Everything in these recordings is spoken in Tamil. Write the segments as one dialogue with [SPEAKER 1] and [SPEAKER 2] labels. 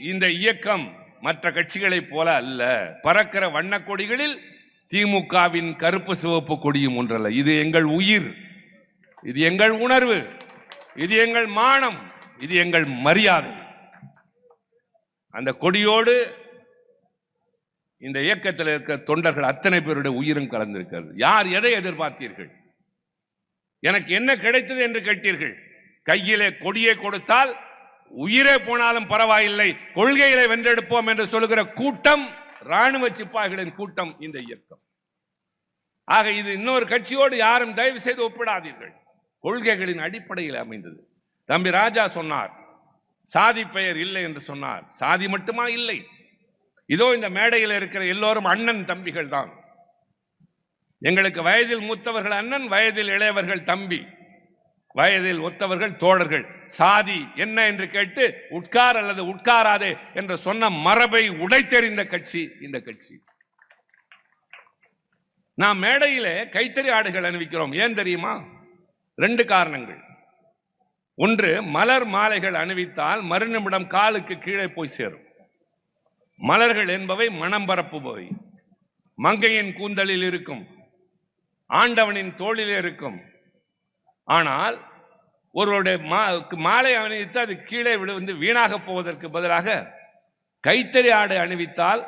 [SPEAKER 1] இந்த இயக்கம் மற்ற கட்சிகளைப் போல அல்ல. பறக்கிற வண்ணக் கொடிகளில் திமுகவின் கருப்பு சிவப்பு கொடியும் ஒன்றல்ல. இது எங்கள் உயிர். இது எங்கள் உணர்வு. இது எங்கள் மானம். இது எங்கள் மரியாதை. அந்த கொடியோடு இந்த இயக்கத்தில் இருக்க தொண்டர்கள் அத்தனை பேருடைய உயிரும் கலந்திருக்கிறது. யார் எதை எதிர்பார்த்தீர்கள்? எனக்கு என்ன கிடைத்தது என்று கேட்டீர்கள்? கையிலே கொடியை கொடுத்தால் உயிரே போனாலும் பரவாயில்லை கொள்கைகளை வென்றெடுப்போம் என்று சொல்லுகிற கூட்டம் ராணுவ சிப்பாய்களின் கூட்டம் இந்த இயக்கம். ஆக இது இன்னொரு கட்சியோடு யாரும் தயவு செய்து ஒப்பிடாதீர்கள். கொள்கைகளின் அடிப்படையில் அமைந்தது. தம்பி ராஜா சொன்னார் சாதி பெயர் இல்லை என்று சொன்னார். சாதி மட்டுமா? இல்லை. இதோ இந்த மேடையில் இருக்கிற எல்லோரும் அண்ணன் தம்பிகள் தான் எங்களுக்கு வயதில் மூத்தவர்கள் அண்ணன் வயதில் இளையவர்கள் தம்பி. வயதில் ஒத்தவர்கள் தோழர்கள். சாதி என்ன என்று கேட்டு உட்கார் அல்லது உட்காராதே என்று சொன்ன மரபை உடைத்தெறிந்த கட்சி இந்த கட்சி. நாம் மேடையிலே கைத்தறி ஆடுகள் அணிவிக்கிறோம். ஏன் தெரியுமா? ரெண்டு காரணங்கள். ஒன்று மலர் மாலைகள் அணிவித்தால் மறுநிமிடம் காலுக்கு கீழே போய் சேரும். மலர்கள் என்பவை மனம் பரப்புபவை மங்கையின் கூந்தலில் இருக்கும். ஆண்டவனின் தோளில் இருக்கும். ஆனால் ஒருவருடைய மா- மாலை அணிவித்து அது கீழே விழுந்து வீணாக போவதற்கு பதிலாக கைத்தறி ஆடை அணிவித்தால்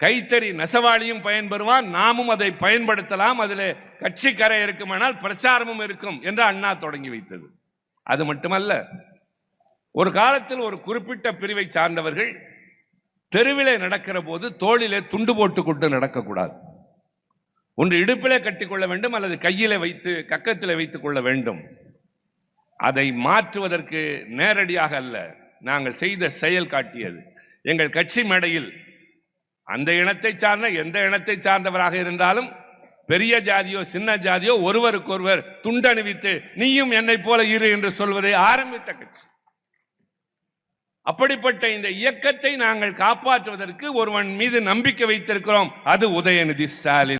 [SPEAKER 1] கைத்தறி நெசவாளியும் பயன்பெறுவான் நாமும் அதை பயன்படுத்தலாம் அதில் கட்சி கரை இருக்குமானால் பிரச்சாரமும் இருக்கும் என்று அண்ணா தொடங்கி வைத்தது. அது மட்டுமல்ல ஒரு காலத்தில் ஒரு குறிப்பிட்ட பிரிவை சார்ந்தவர்கள் தெருவிலே நடக்கிற போது தோளிலே துண்டு போட்டு கொண்டு நடக்கக்கூடாது ஒன்று இடுப்பிலே கட்டிக்கொள்ள வேண்டும் அல்லது கையிலே வைத்து கக்கத்தில் வைத்துக் கொள்ள வேண்டும். அதை மாற்றுவதற்கு நேரடியாக அல்ல. நாங்கள் செய்த செயல் காட்டியது. எங்கள் கட்சி மேடையில் அந்த இனத்தை சார்ந்த எந்த இனத்தை சார்ந்தவராக இருந்தாலும் பெரிய ஜாதியோ சின்ன ஜாதியோ ஒருவருக்கொருவர் துண்டணிவித்து நீயும் என்னை போல இரு என்று சொல்வதை ஆரம்பித்த கட்சி. அப்படிப்பட்ட இந்த இயக்கத்தை நாங்கள் காப்பாற்றுவதற்கு ஒருவன் மீது நம்பிக்கை வைத்திருக்கிறோம். அது உதயநிதி ஸ்டாலின்.